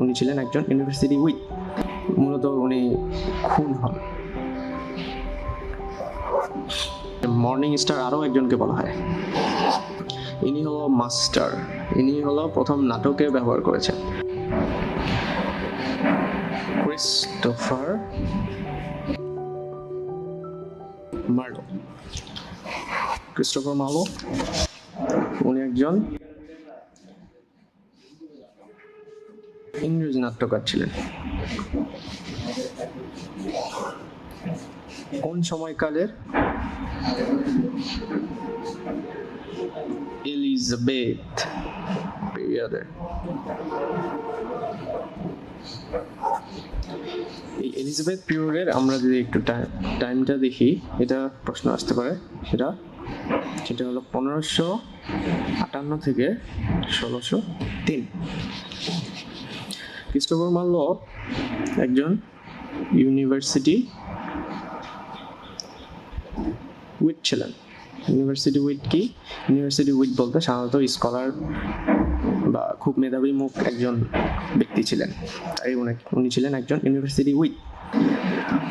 উনি ছিলেন একজন ইউনিভার্সিটি উইক মূলত উনি খুন হন। মর্নিং স্টার আরও একজনকে বলা হয়। ইনি হলো মাস্টার ইনি হলো প্রথম নাটকে ব্যবহার করেছেন। ক্রিস্টোফার মার্লো ক্রিস্টোফার মার্লো উনি একজন ইংরেজি নাট্যকার ছিলেন। কোন সময়কালের? এলিজাবেথ পিরিয়ডে এই এলিজাবেথ পিরিয়ডের আমরা যদি একটু টাইমটা দেখি, এটা প্রশ্ন আসতে পারে। সেটা সেটা হলো পনেরোশো আটান্ন থেকে ষোলোশো তিন। ক্রিস্টোফার মার্লো একজন ইউনিভার্সিটি উইট ছিলেন ইউনিভার্সিটি উইট কি? ইউনিভার্সিটি উইট বলতে সাধারণত স্কলার বা খুব মেধাবী মুখ একজন ব্যক্তি ছিলেন। তাই উনি ছিলেন একজন ইউনিভার্সিটি উইট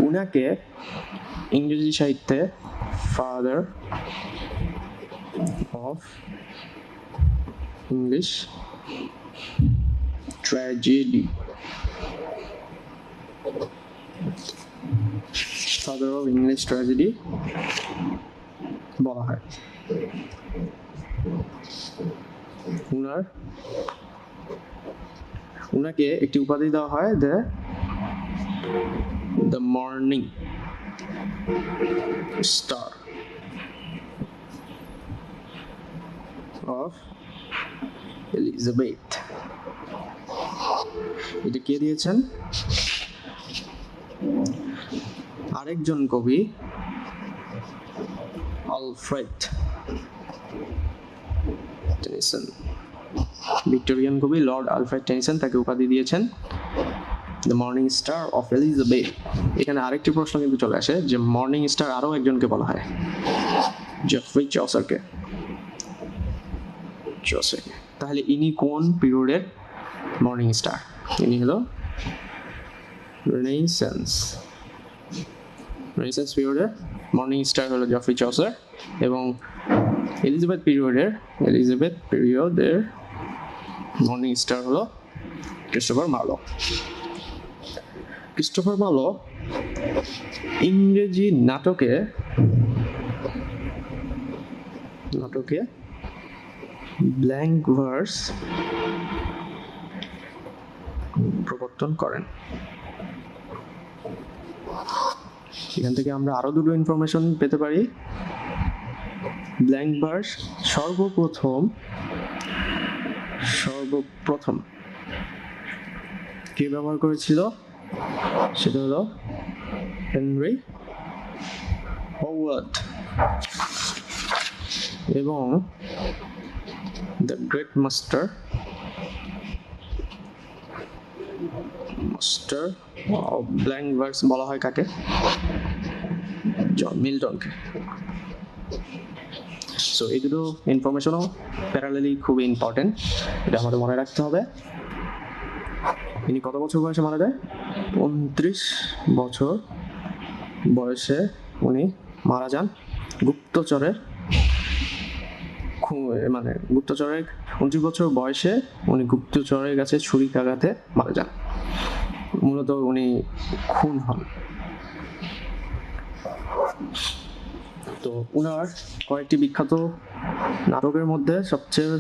উনাকে ইংরেজি সাহিত্যে father of English tragedy father of English tragedy বলা হয়। উনার, উনাকে একটি উপাধি দেওয়া হয় the the morning star of Elizabeth এটা কে দিয়েছেন? আরেকজন কবি, আলফ্রেড টেনিসন। ভিক্টোরিয়ান কবি লর্ড আলফ্রেড টেনিসন তাকে উপাধি দিয়েছেন। The morning star of Elizabeth এখানে আরেকটি প্রশ্ন কিন্তু চলে আসে যে মর্নিং স্টার আরও একজনকে বলা হয় জেফ্রি চসারকে তাহলে ইনি কোন পিরিয়ডের মর্নিং স্টার ইনি হলো রেনেসান্স রেনেসান্স পিরিয়ডের মর্নিং স্টার হলো জফরি চসার এবং এলিজাবেথ পিরিয়ডের এলিজাবেথ পিরিয়ডের মর্নিং স্টার হলো ক্রিস্টোফার মার্লো ক্রিস্টোফার মার্লো ইংরেজি নাটকে নাটকে ব্ল্যাঙ্ক ভার্স প্রবর্তন করেন। এখান থেকে আমরা আরও দুটো ইনফরমেশন পেতে পারি। ব্ল্যাঙ্ক ভার্স সর্বপ্রথম সর্বপ্রথম। কে ব্যবহার করেছিল? সেটা হলো হেনরি হোয়ার্ড এবং the great master master blank verse বলা হয় কাকে? জন মিল্টনকে সো এই দুটো ইনফরমেশনও প্যারালেলি খুবই ইম্পর্টেন্ট এটা আমাদের মনে রাখতে হবে। ইনি কত বছর বয়সে মারা যায়? উনত্রিশ বছর বয়সে উনি মারা যান। গুপ্তচরের মানে গুপ্তচরের উনত্রিশ বছর বয়সে উনি গুপ্তচরের কাছে ছুরিকাঘাতে মারা যান। মূলত উনি খুন হন। তো উনার কয়েকটি বিখ্যাত নাটকের মধ্যে সবচেয়ে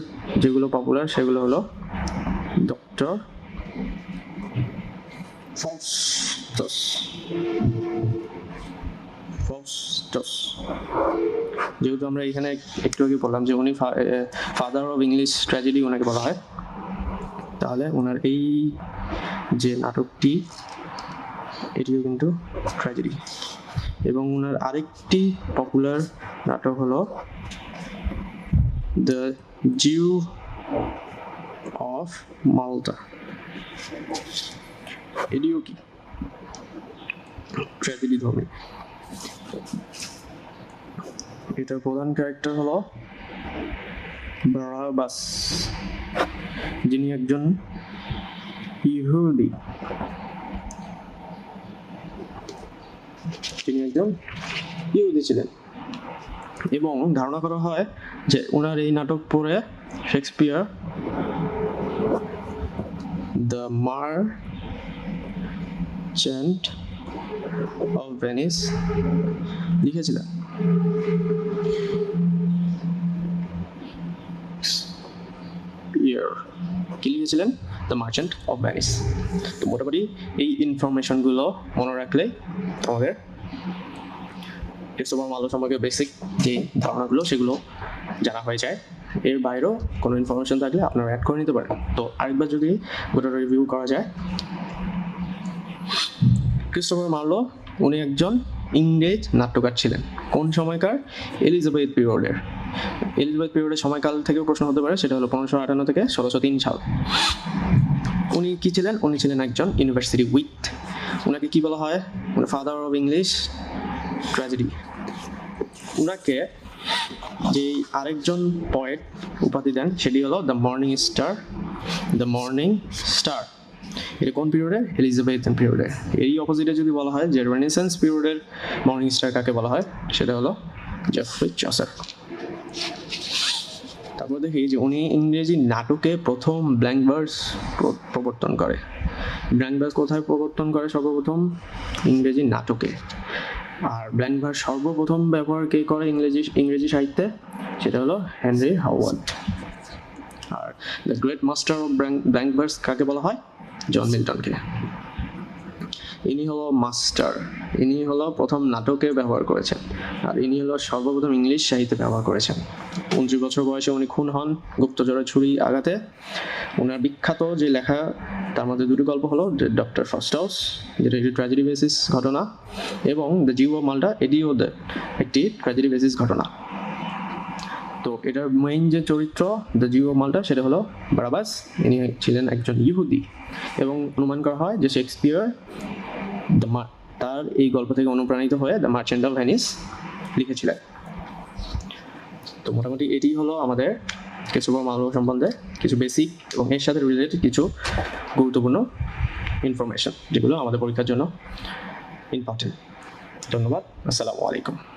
যেগুলো পপুলার সেগুলো হলো ডক্টর যেহেতু আমরা এখানে একটু আগে বললাম যে উনি ফাদার অফ ইংলিশ ট্র্যাজেডি ওনাকে বলা হয়। তাহলে ওনার এই যে নাটকটি, এটিও কিন্তু ট্র্যাজেডি এবং ওনার আরেকটি পপুলার নাটক হলো দ্য জিউ অফ মালটা এটিও কি? ট্র্যাজেডি ধর্মী। এটার প্রধান ক্যারেক্টার হলো বারাবাস যিনি একজন ইহুদি তিনি একজন ইহুদি ছিলেন। এবং ধারণা করা হয় যে ওনার এই নাটক পড়ে Shakespeare the merchant of Venice লিখেছিলেন। কি লিখেছিলেন? দ্য মার্চেন্ট অফ ভ্যানিস তো মোটামুটি এই ইনফরমেশনগুলো মনে রাখলে আমাদের ক্রিস্টোফার মালো সম্পর্কে বেসিক যে ধারণাগুলো সেগুলো জানা হয়ে যায়। এর বাইরেও কোনো ইনফরমেশন থাকলে আপনারা অ্যাড করে নিতে পারেন। তো আরেকবার যদি গোটা রিভিউ করা যায় ক্রিস্টোফার মার্লো উনি একজন ইংরেজ নাট্যকার ছিলেন। কোন সময়কার? এলিজাবেথ পিরিয়ডের এলিজাবেথ পিরিয়ডের সময়কাল থেকেও প্রশ্ন হতে পারে, সেটা হলো পনেরোশো আটান্ন থেকে ষোলোশো তিন সাল। উনি কি ছিলেন? উনি ছিলেন একজন ইউনিভার্সিটি উইথ ওনাকে কি বলা হয়? ফাদার অফ ইংলিশ ট্র্যাজেডি ওনাকে যে আরেকজন পয়েট উপাধি দেন, সেটি হলো the morning star the morning star এটা কোন পিরিয়ডে এলিজাবেথন পিরিয়ডে এই অপোজিটে যদি বলা হয়, যে রেনেসেন্স পিরিয়ডের মর্নিং স্টার কাকে বলা হয়? সেটা হলো জেফ্রি চসার তারপর দেখি যে উনি ইংরেজি নাটকে প্রথম ব্ল্যাঙ্ক ভার্স প্রবর্তন করে। ব্ল্যাঙ্ক ভার্স কোথায় প্রবর্তন করে সর্বপ্রথম? ইংরেজি নাটকে। আর ব্ল্যাঙ্ক ভার্স সর্বপ্রথম ব্যবহার কে করে ইংরেজি ইংরেজি সাহিত্যে? সেটা হলো Henry Howard R the great master of blank verse কাকে বলা হয়? জন মিল্টনকে ইনি হলো মাস্টার। ইনি হলো প্রথম নাটকে ব্যবহার করেছেন। আর ইনি হলো সর্বপ্রথম ইংলিশ সাহিত্যে ব্যবহার করেছেন। উনত্রিশ বছর বয়সে উনি খুন হন গুপ্তচরের ছুরি আঘাতে। ওনার বিখ্যাত যে লেখা, তার মধ্যে দুটি গল্প হলো ডক্টর ফার্স্ট হাউস যেটা একটি ট্র্যাজেডি বেসিস ঘটনা, এবং দ্য জিও মাল্টা এটিও একটি ট্র্যাজেডি বেসিস ঘটনা। তো এটার মেইন যে চরিত্র, দ্য জিও মাল্টা সেটা হলো বারাবাস। ইনি ছিলেন একজন ইহুদি। এবং অনুমান করা হয় যে শেক্সপিয়ার তার এই গল্প থেকে অনুপ্রাণিত হয়ে দ্য মার্চেন্ট অফ ভ্যানিস লিখেছিলেন। তো মোটামুটি এটি হলো আমাদের কিছু মার্লো সম্বন্ধে কিছু বেসিক এবং এর সাথে রিলেটেড কিছু গুরুত্বপূর্ণ ইনফরমেশন যেগুলো আমাদের পরীক্ষার জন্য ইম্পর্টেন্ট ধন্যবাদ। আসসালামু আলাইকুম।